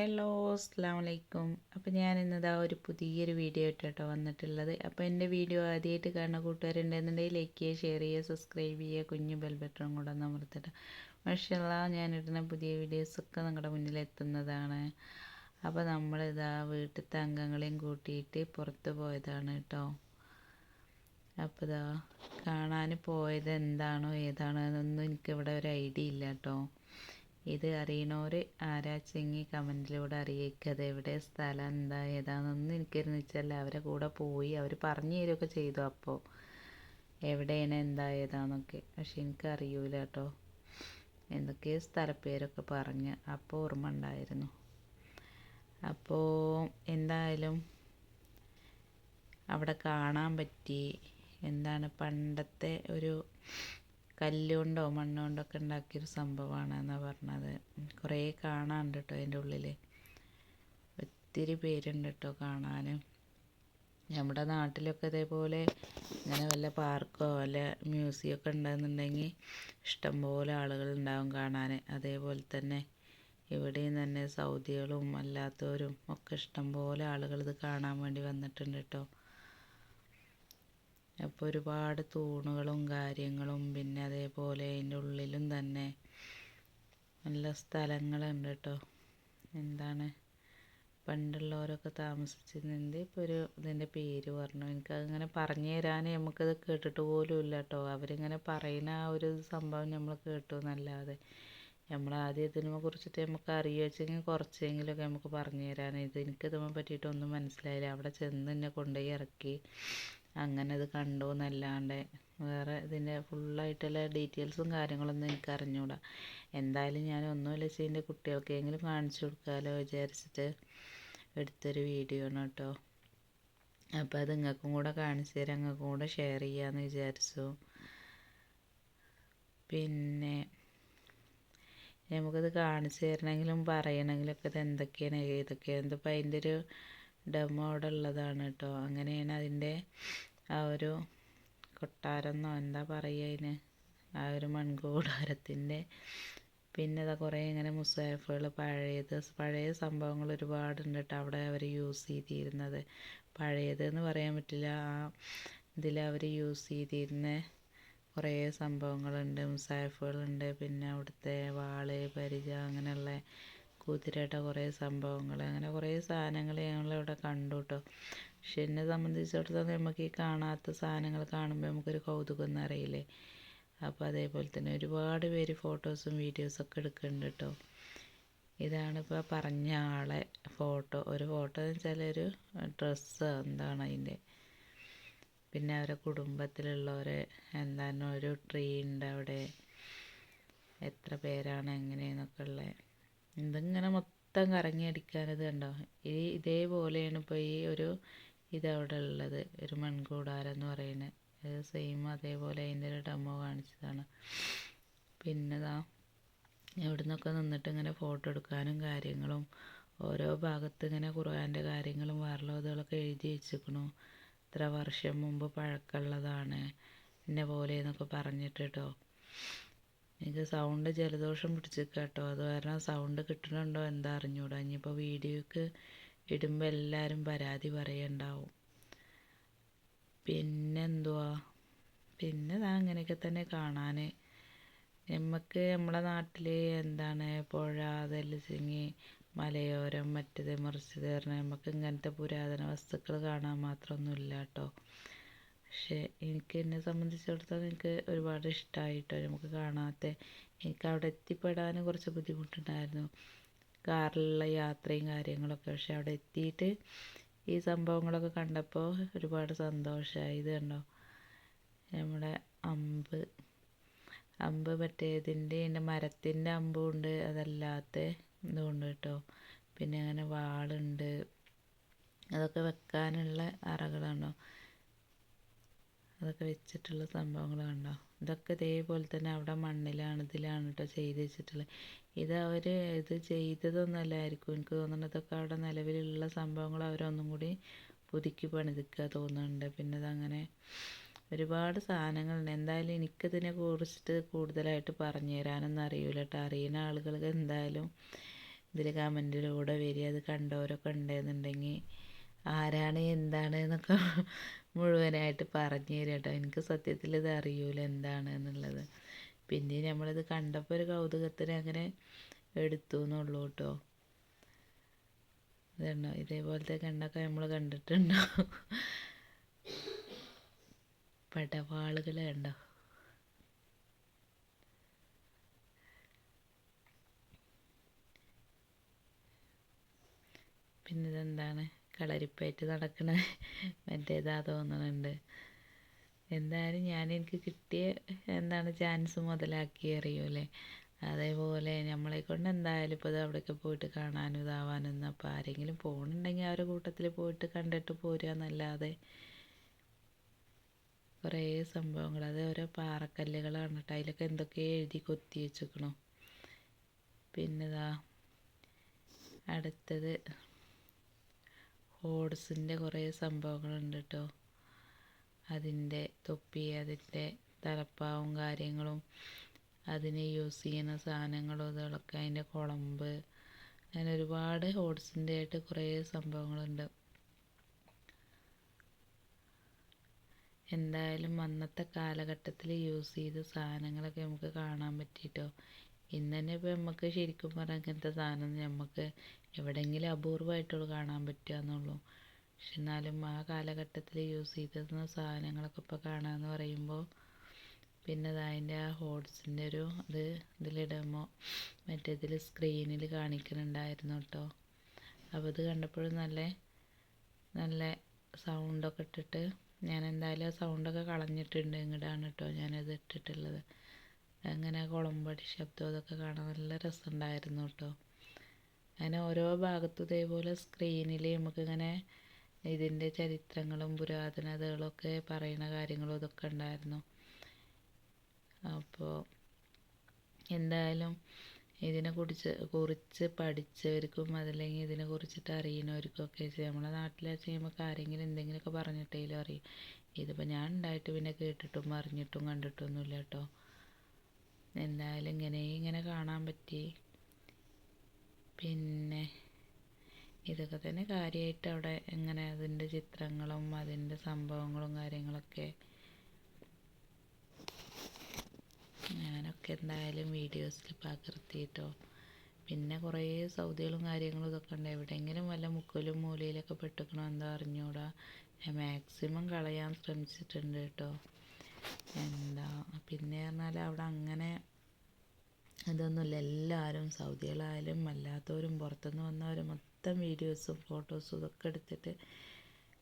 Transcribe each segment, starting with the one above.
Hello അസ്സാം വലൈക്കും അപ്പോൾ ഞാൻ ഇന്നതാ ഒരു പുതിയൊരു വീഡിയോ ഇട്ടോ വന്നിട്ടുള്ളത്. അപ്പോൾ എന്റെ വീഡിയോ ആദ്യമായിട്ട് കാണുന്ന കൂട്ടുകാരുണ്ടെന്നുണ്ടെങ്കിൽ ലൈക്ക് ചെയ്യുക ഷെയർ ചെയ്യുക സബ്സ്ക്രൈബ് ചെയ്യുക കുഞ്ഞു ബെൽ ബട്ടണും കൂടെ ഒന്ന് അമർത്തിട്ട് മഷല്ല ഞാനിടുന്ന പുതിയ വീഡിയോസൊക്കെ നിങ്ങളുടെ മുന്നിൽ എത്തുന്നതാണ്. അപ്പോൾ നമ്മളിതാ വീട്ടിലത്തെ അംഗങ്ങളെയും കൂട്ടിയിട്ട് പുറത്ത് പോയതാണ് കേട്ടോ അപ്പോൾ ഇതാ കാണാൻ പോയത് എന്താണോ ഏതാണോ എന്നൊന്നും എനിക്കിവിടെ ഒരു ഐഡിയ ഇല്ല കേട്ടോ ഇത് ആരാ ആരാച്ചെങ്കിൽ കമന്റിലൂടെ അറിയിക്കുക എവിടെ? സ്ഥലം എന്താ? ഏതാണെന്നൊന്നും എനിക്കൊരു നിശ്ചയമില്ല അവരെ കൂടെ പോയി അവർ പറഞ്ഞു തരുമൊക്കെ ചെയ്തു അപ്പോൾ എവിടെയാണ്? എന്താ? ഏതാന്നൊക്കെ. പക്ഷെ എനിക്കറിയൂല കേട്ടോ എന്തൊക്കെ സ്ഥലപ്പേരൊക്കെ പറഞ്ഞ്. അപ്പോൾ ഓർമ്മ ഉണ്ടായിരുന്നു. അപ്പോൾ എന്തായാലും അവിടെ കാണാൻ പറ്റി. എന്താണ് പണ്ടത്തെ ഒരു കല്ലുകൊണ്ടോ മണ്ണുകൊണ്ടോ ഒക്കെ ഉണ്ടാക്കിയൊരു സംഭവമാണ് എന്നാണ് പറഞ്ഞത്. കുറേ കാണാനുണ്ട് കേട്ടോ അതിന്റെ ഉള്ളിൽ ഒത്തിരി പേരുണ്ട് കേട്ടോ കാണാൻ നമ്മുടെ നാട്ടിലൊക്കെ ഇതേപോലെ ഇങ്ങനെ വല്ല പാർക്കോ വല്ല മ്യൂസിയം ഒക്കെ ഉണ്ടെന്നുണ്ടെങ്കിൽ ഇഷ്ടംപോലെ ആളുകൾ ഉണ്ടാവും കാണാൻ അതേപോലെ തന്നെ ഇവിടെയും തന്നെ സൗദികളും അല്ലാത്തവരും ഒക്കെ ഇഷ്ടംപോലെ ആളുകൾ ഇത് കാണാൻ വേണ്ടി വന്നിട്ടുണ്ട് കേട്ടോ അപ്പോൾ ഒരുപാട് തൂണുകളും കാര്യങ്ങളും പിന്നെ അതേപോലെ അതിന്റെ ഉള്ളിലും തന്നെ നല്ല സ്ഥലങ്ങളുണ്ട് കേട്ടോ എന്താണ്? പണ്ടുള്ളവരൊക്കെ താമസിച്ചിരുന്നത് ഇപ്പോൾ ഒരു ഇതിന്റെ പേര് പറഞ്ഞു. എനിക്കതിങ്ങനെ പറഞ്ഞു തരാൻ നമുക്കത് കേട്ടിട്ട് പോലും ഇല്ല കേട്ടോ അവരിങ്ങനെ പറയുന്ന ആ ഒരു സംഭവം നമ്മൾ കേട്ടു എന്നല്ലാതെ. നമ്മൾ ആദ്യം ഇതിനെ കുറിച്ചിട്ട് നമുക്ക് അറിയുക വെച്ചെങ്കിൽ കുറച്ചെങ്കിലുമൊക്കെ നമുക്ക് പറഞ്ഞു തരാൻ. ഇത് എനിക്കിതിനെ പറ്റിയിട്ടൊന്നും മനസ്സിലായില്ല. അവിടെ ചെന്ന് എന്നെ കൊണ്ടുപോയി ഇറക്കി. അങ്ങനെ ഇത് കണ്ടു എന്നല്ലാണ്ട് വേറെ ഇതിന്റെ ഫുള്ളായിട്ടുള്ള ഡീറ്റെയിൽസും കാര്യങ്ങളൊന്നും എനിക്ക് അറിഞ്ഞുകൂടാ എന്തായാലും ഞാൻ ഒന്നുമില്ല വെച്ചാൽ കുട്ടികൾക്കെങ്കിലും കാണിച്ചു കൊടുക്കാമല്ലോ വിചാരിച്ചിട്ട് എടുത്തൊരു വീഡിയോ ആണ് കേട്ടോ. അപ്പോൾ അത് നിങ്ങൾക്കും കൂടെ കാണിച്ചു തരാം നിങ്ങൾക്കും കൂടെ ഷെയർ ചെയ്യാമെന്ന് വിചാരിച്ചു. പിന്നെ നമുക്കത് കാണിച്ചു തരണമെങ്കിലും പറയണമെങ്കിലും ഒക്കെ ഇത് എന്തൊക്കെയാണ് ഏതൊക്കെയാണ്? ഇതിപ്പോൾ അതിന്റെ ഒരു ഡെമോ അവിടെ ഉള്ളതാണ് കേട്ടോ. അങ്ങനെയാണ് അതിന്റെ ആ ഒരു കൊട്ടാരമെന്നോ എന്താ പറയുക അതിന്? ആ ഒരു മൺകൂടാരത്തിന്റെ പിന്നെ ഇതാ കുറേ ഇങ്ങനെ മുസാഫുകൾ പഴയത് പഴയ സംഭവങ്ങൾ ഒരുപാടുണ്ട് കേട്ടോ അവിടെ അവർ യൂസ് ചെയ്തിരുന്നത്. പഴയത് എന്ന് പറയാൻ പറ്റില്ല ആ ഇതിൽ അവർ യൂസ് ചെയ്തിരുന്ന കുറേ സംഭവങ്ങളുണ്ട്. മുസാഫുകളുണ്ട് പിന്നെ അവിടുത്തെ വാൾ പരിച അങ്ങനെയുള്ള കുതിരയുടെ കുറേ സംഭവങ്ങൾ അങ്ങനെ കുറേ സാധനങ്ങൾ ഞങ്ങളിവിടെ കണ്ടു കേട്ടോ പക്ഷെ എന്നെ സംബന്ധിച്ചിടത്തോളം നമുക്ക് ഈ കാണാത്ത സാധനങ്ങൾ കാണുമ്പോൾ നമുക്കൊരു കൗതുകം എന്നറിയില്ലേ അപ്പോൾ അതേപോലെ തന്നെ ഒരുപാട് പേര് ഫോട്ടോസും വീഡിയോസും ഒക്കെ എടുക്കുന്നുണ്ട് കേട്ടോ ഇതാണിപ്പോൾ പറഞ്ഞ ആളെ ഫോട്ടോ. ഒരു ഫോട്ടോ എന്ന് വെച്ചാൽ ഒരു ഡ്രസ്സ് എന്താണ് അതിന്റെ. പിന്നെ അവരെ കുടുംബത്തിലുള്ളവരെ എന്താണ് ഒരു ട്രീ ഉണ്ട് അവിടെ. എത്ര പേരാണ് എങ്ങനെയെന്നൊക്കെ ഉള്ളത് ഇതിങ്ങനെ മൊത്തം കറങ്ങി അടിക്കാനത് കണ്ടോ? ഈ ഇതേപോലെയാണ് ഇപ്പോൾ ഈ ഒരു ഇതവിടെ ഉള്ളത്. ഒരു മൺകൂടാരം എന്ന് പറയുന്നത് അത് സെയിം അതേപോലെ അതിന്റെ ഒരു ഡെമോ കാണിച്ചതാണ്. പിന്നെ ഇതാ എവിടെ നിന്നൊക്കെ നിന്നിട്ട് ഇങ്ങനെ ഫോട്ടോ എടുക്കാനും കാര്യങ്ങളും ഓരോ ഭാഗത്ത് ഇങ്ങനെ ഖുർആന്റെ കാര്യങ്ങളും വേറെള്ളതൊക്കെ എഴുതി വെച്ചിരിക്കണു. ഇത്ര വർഷം മുമ്പ് പഴക്കമുള്ളതാണ്. ഇന്ന പോലെ എന്നൊക്കെ പറഞ്ഞിട്ട് കേട്ടോ എനിക്ക് സൗണ്ട് ജലദോഷം പിടിച്ചിരിക്കുക കേട്ടോ അത് കാരണം സൗണ്ട് കിട്ടണുണ്ടോ എന്താ അറിഞ്ഞൂടാ. ഇനിയിപ്പോൾ വീഡിയോക്ക് ഇടുമ്പോൾ എല്ലാവരും പരാതി പറയുണ്ടാവും. പിന്നെന്തുവാ? പിന്നെ ഞാൻ അങ്ങനെയൊക്കെ തന്നെ കാണാൻ നമുക്ക് നമ്മുടെ നാട്ടിൽ എന്താണ് പുഴ അതല്ലെങ്കിൽ മലയോരം മറ്റത് മറിച്ചത് പറഞ്ഞാൽ നമുക്ക് ഇങ്ങനത്തെ പുരാതന വസ്തുക്കൾ കാണാൻ മാത്രമൊന്നുമില്ല കേട്ടോ പക്ഷേ എനിക്ക് എന്നെ സംബന്ധിച്ചിടത്തോളം എനിക്ക് ഒരുപാട് ഇഷ്ടമായിട്ടോ നമുക്ക് കാണാത്ത. എനിക്ക് അവിടെ എത്തിപ്പെടാൻ കുറച്ച് ബുദ്ധിമുട്ടുണ്ടായിരുന്നു. കാറിലുള്ള യാത്രയും കാര്യങ്ങളൊക്കെ. പക്ഷെ അവിടെ എത്തിയിട്ട് ഈ സംഭവങ്ങളൊക്കെ കണ്ടപ്പോൾ ഒരുപാട് സന്തോഷമായി. ഇത് കണ്ടോ? നമ്മുടെ അമ്പ്. അമ്പ് മറ്റേ ഇതിന്റെ എന്റെ മരത്തിന്റെ അമ്പും ഉണ്ട് അതല്ലാത്ത ഇതുണ്ട് കേട്ടോ. പിന്നെ അങ്ങനെ വാളുണ്ട്. അതൊക്കെ വെക്കാനുള്ള അറകളുണ്ടോ അതൊക്കെ വെച്ചിട്ടുള്ള സംഭവങ്ങൾ കണ്ടോ? ഇതൊക്കെ ഇതേപോലെ തന്നെ അവിടെ മണ്ണിലാണ് ഇതിലാണ് കേട്ടോ ചെയ്ത് വെച്ചിട്ടുള്ളത് ഇത് അവർ ഇത് ചെയ്തതൊന്നുമല്ലായിരിക്കും. എനിക്ക് തോന്നുന്നത് ഇതൊക്കെ അവിടെ നിലവിലുള്ള സംഭവങ്ങൾ അവരൊന്നും കൂടി പുതുക്കി പണിതിക്കുക തോന്നുന്നുണ്ട്. പിന്നെ അതങ്ങനെ ഒരുപാട് സാധനങ്ങളുണ്ട്. എന്തായാലും എനിക്കിതിനെ കുറിച്ചിട്ട് കൂടുതലായിട്ട് പറഞ്ഞു തരാനൊന്നും അറിയില്ല കേട്ടോ അറിയുന്ന ആളുകൾക്ക് എന്തായാലും ഇതിൽ കമന്റിലൂടെ വരിക. അത് കണ്ടവരൊക്കെ ഉണ്ടെന്നുണ്ടെങ്കിൽ ആരാണ് എന്താണ് എന്നൊക്കെ മുഴുവനായിട്ട് പറഞ്ഞു തരും കേട്ടോ. എനിക്ക് സത്യത്തിൽ ഇത് അറിയൂല എന്താണ് എന്നുള്ളത്. പിന്നെ നമ്മളിത് കണ്ടപ്പോൾ ഒരു കൗതുകത്തിന് അങ്ങനെ എടുത്തു എന്നുള്ളൂ കേട്ടോ. ഇതുണ്ടോ? ഇതേപോലത്തെ കണ്ടൊക്കെ നമ്മൾ കണ്ടിട്ടുണ്ടോ? പടവാളുകൾ കണ്ടോ? പിന്നെ ഇതെന്താണ് കളരിപ്പയറ്റ് നടക്കണ മറ്റേതാ തോന്നുന്നുണ്ട് എന്തായാലും ഞാൻ എനിക്ക് കിട്ടിയ എന്താണ് ചാൻസ് മുതലാക്കി അറിയൂലേ. അതേപോലെ നമ്മളെ കൊണ്ട് എന്തായാലും ഇപ്പോൾ ഇത് അവിടെയൊക്കെ പോയിട്ട് കാണാനും ഇതാവാനും അപ്പോൾ ആരെങ്കിലും പോകണുണ്ടെങ്കിൽ അവരുടെ കൂട്ടത്തിൽ പോയിട്ട് കണ്ടിട്ട് പോരുക എന്നല്ലാതെ കുറേ സംഭവങ്ങൾ അത് ഓരോ പാറക്കല്ലുകളാണ് കേട്ടോ. അതിലൊക്കെ എന്തൊക്കെ എഴുതി കൊത്തി വെച്ചിരിക്കണു പിന്നെ ഇതാ അടുത്തത് ഹോഡ്സിന്റെ കുറേ സംഭവങ്ങളുണ്ട് കേട്ടോ അതിന്റെ തൊപ്പി അതിന്റെ തലപ്പാവും കാര്യങ്ങളും അതിന് യൂസ് ചെയ്യുന്ന സാധനങ്ങളും ഇതൊക്കെ അതിന്റെ കുളമ്പ് അങ്ങനെ ഒരുപാട് ഓട്സിന്റെ ആയിട്ട് കുറേ സംഭവങ്ങളുണ്ട്. എന്തായാലും അന്നത്തെ കാലഘട്ടത്തിൽ യൂസ് ചെയ്ത സാധനങ്ങളൊക്കെ നമുക്ക് കാണാൻ പറ്റിയിട്ടോ ഇന്ന് തന്നെ ഇപ്പോൾ നമുക്ക് ശരിക്കും പറഞ്ഞാൽ ഇങ്ങനത്തെ സാധനം നമുക്ക് എവിടെയെങ്കിലും അപൂർവമായിട്ടുള്ളൂ കാണാൻ പറ്റുക എന്നുള്ളൂ. പക്ഷെ എന്നാലും ആ കാലഘട്ടത്തിൽ യൂസ് ചെയ്തിരുന്ന സാധനങ്ങളൊക്കെ ഇപ്പോൾ കാണാമെന്ന് പറയുമ്പോൾ പിന്നെ അതിന്റെ ആ ഹോഡ്സിന്റെ ഒരു ഇത് ഇതിലിടുമ്പോൾ മറ്റേ ഇതിൽ സ്ക്രീനിൽ കാണിക്കുന്നുണ്ടായിരുന്നു കേട്ടോ. അപ്പോൾ ഇത് കണ്ടപ്പോഴും നല്ല നല്ല സൗണ്ടൊക്കെ ഇട്ടിട്ട് ഞാൻ എന്തായാലും ആ സൗണ്ടൊക്കെ കളഞ്ഞിട്ടുണ്ട് ഇങ്ങോട്ടാണ് കേട്ടോ ഞാനത് ഇട്ടിട്ടുള്ളത്. അങ്ങനെ കുളമ്പടി ശബ്ദം അതൊക്കെ കാണാൻ നല്ല രസമുണ്ടായിരുന്നു കേട്ടോ. അങ്ങനെ ഓരോ ഭാഗത്തും ഇതേപോലെ സ്ക്രീനിൽ നമുക്കിങ്ങനെ ഇതിന്റെ ചരിത്രങ്ങളും പുരാതനതകളൊക്കെ പറയുന്ന കാര്യങ്ങളും ഇതൊക്കെ ഉണ്ടായിരുന്നു. അപ്പോൾ എന്തായാലും ഇതിനെ കുറിച്ച് കുറിച്ച് പഠിച്ചവർക്കും അതല്ലെങ്കിൽ ഇതിനെ കുറിച്ചിട്ട് അറിയുന്നവർക്കൊക്കെ നമ്മളെ നാട്ടിലെ ചെയ്യുമ്പോൾ ആരെങ്കിലും എന്തെങ്കിലുമൊക്കെ പറഞ്ഞിട്ടേലും അറിയും. ഇതിപ്പോൾ ഞാൻ ഉണ്ടായിട്ട് പിന്നെ കേട്ടിട്ടും അറിഞ്ഞിട്ടും കണ്ടിട്ടൊന്നുമില്ല കേട്ടോ. എന്തായാലും ഇങ്ങനെ ഇങ്ങനെ കാണാൻ പറ്റി. പിന്നെ ഇതൊക്കെ തന്നെ കാര്യമായിട്ട് അവിടെ എങ്ങനെ അതിന്റെ ചിത്രങ്ങളും അതിന്റെ സംഭവങ്ങളും കാര്യങ്ങളൊക്കെ. ഞാനൊക്കെ എന്തായാലും വീഡിയോസിൽ പകർത്തിയിട്ടോ പിന്നെ കുറേ സൗദികളും കാര്യങ്ങളും ഇതൊക്കെ ഉണ്ട്. എവിടെയെങ്കിലും വല്ല മുക്കലും മൂലയിലൊക്കെ പെട്ടിക്കണോ എന്താ അറിഞ്ഞൂടാ. മാക്സിമം കളയാൻ ശ്രമിച്ചിട്ടുണ്ട് കേട്ടോ. എന്താ പറഞ്ഞാൽ അവിടെ അങ്ങനെ ഇതൊന്നുമില്ല എല്ലാവരും സൗദികളായാലും അല്ലാത്തവരും പുറത്തുനിന്ന് വന്നവരും മൊത്തം വീഡിയോസും ഫോട്ടോസും ഇതൊക്കെ എടുത്തിട്ട്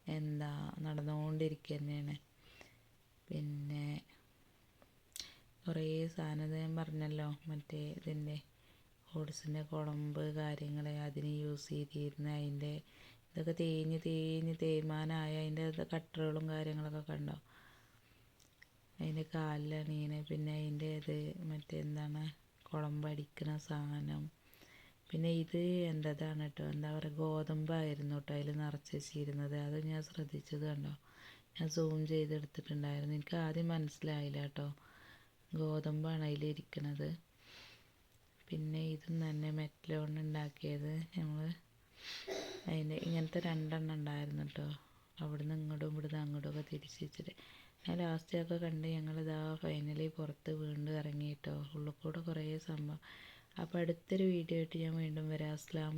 എന്താ നടന്നുകൊണ്ടിരിക്കുക തന്നെയാണ് പിന്നെ കുറേ സാധനം ഞാൻ പറഞ്ഞല്ലോ. മറ്റേ ഇതിന്റെ ഓട്സിന്റെ കുളമ്പ് കാര്യങ്ങൾ അതിന് യൂസ് ചെയ്തിരുന്ന. അതിന്റെ ഇതൊക്കെ തേഞ്ഞ് തേഞ്ഞ് തേയ്മാനായ അതിന്റെ കട്ടറുകളും കാര്യങ്ങളൊക്കെ കണ്ടോ? അതിന്റെ കാലിലണിയണ പിന്നെ അതിന്റെ ഇത് മറ്റെന്താണ് കുളമ്പടിക്കണ സാധനം. പിന്നെ ഇത് എന്റെതാണ് കേട്ടോ എന്താ പറയുക ഗോതമ്പായിരുന്നു കേട്ടോ അതിൽ നിറച്ച് വെച്ചിരുന്നത് അത് ഞാൻ ശ്രദ്ധിച്ചത് കണ്ടോ? ഞാൻ സൂം ചെയ്തെടുത്തിട്ടുണ്ടായിരുന്നു. എനിക്ക് ആദ്യം മനസ്സിലായില്ല കേട്ടോ ഗോതമ്പാണ് അതിലിരിക്കുന്നത് പിന്നെ ഇതും തന്നെ മെറ്റൽ കൊണ്ട് ഉണ്ടാക്കിയത് നമ്മൾ അതിന്റെ ഇങ്ങനത്തെ രണ്ടെണ്ണം ഉണ്ടായിരുന്നു കേട്ടോ അവിടുന്ന് ഇങ്ങോട്ടും ഇവിടുന്ന് അങ്ങോട്ടും ഒക്കെ തിരിച്ച് വെച്ചിട്ട് ഞാൻ ലാസ്റ്റൊക്കെ കണ്ട് ഞങ്ങളിതാ ഫൈനലി പുറത്ത് വീണ്ടും ഇറങ്ങി കേട്ടോ ഉള്ളിൽ കൂടെ കുറേ സംഭവം. അപ്പോൾ അടുത്തൊരു വീഡിയോ ആയിട്ട് ഞാൻ വീണ്ടും വരാം. അസ്സാം